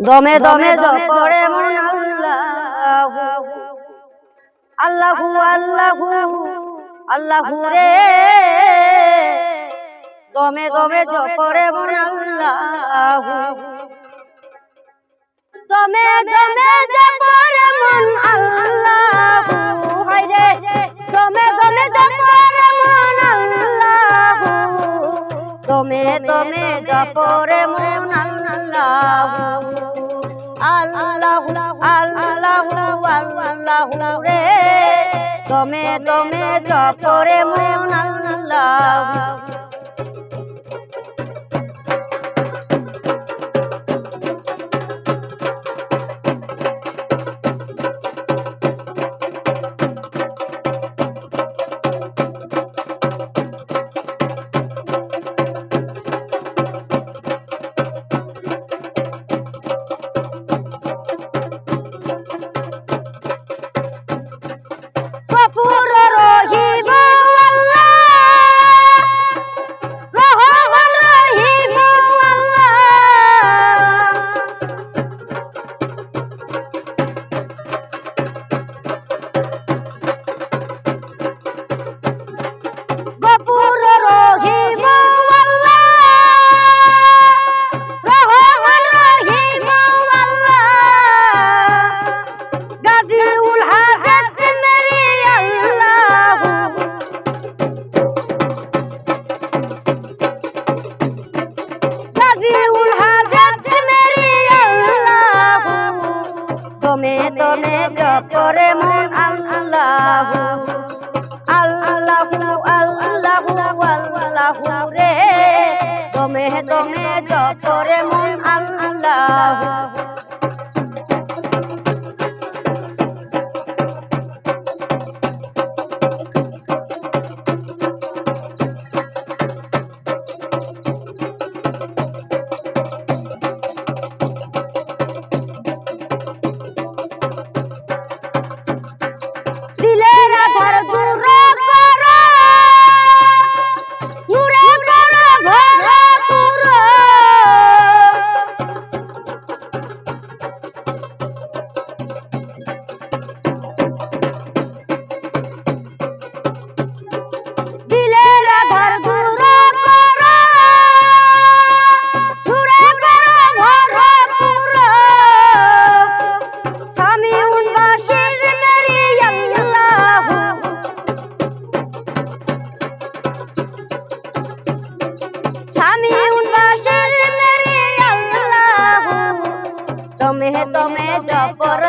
দমে দমে জপরে মন আল্লাহু। আল্লাহু আল্লাহু রে। দমে দমে জপরে মন দমে দমে জপরে মন আল্লাহু। হায়রে দমে দমে জপরে দমে জপরে মন আল্লাহু আল্লাহু আল্লাহু আল্লাহু রে দমে দমে জপরে মন তুমি তোমে জপরে মন আল্লাহ। আল্লাহু আল্লাহু আল্লাহু রে। তুমি তুমি জপরে মন তুমি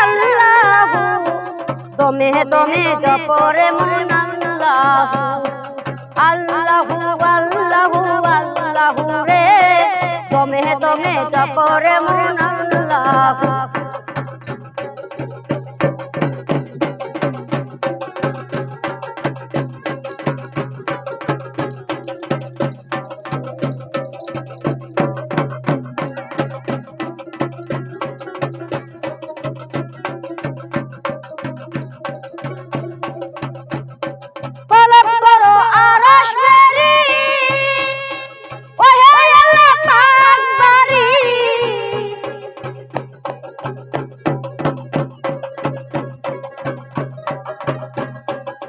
আল্লাহু দমে দমে জপরে মন আল্লাহু আল্লাহু আল্লাহু। রে দমে দমে জপরে মন আল্লাহু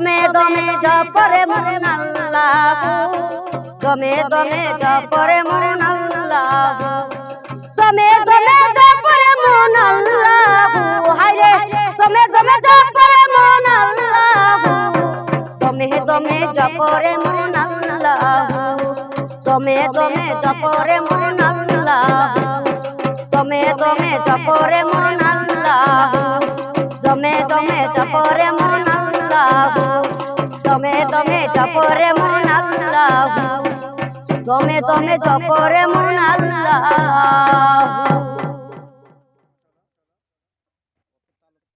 দমে দমে জপরে মন আল্লাহ। দমে দমে জপরে মন দমে দমে জপরে মন হায়রে, দমে দমে জপরে মন দমে দমে জপরে মন দমে দমে জপরে মন দমে দমে জপরে মন দমে দমে জপরে মন আল্লাহ। দমে দমে জপরে মন আল্লাহ।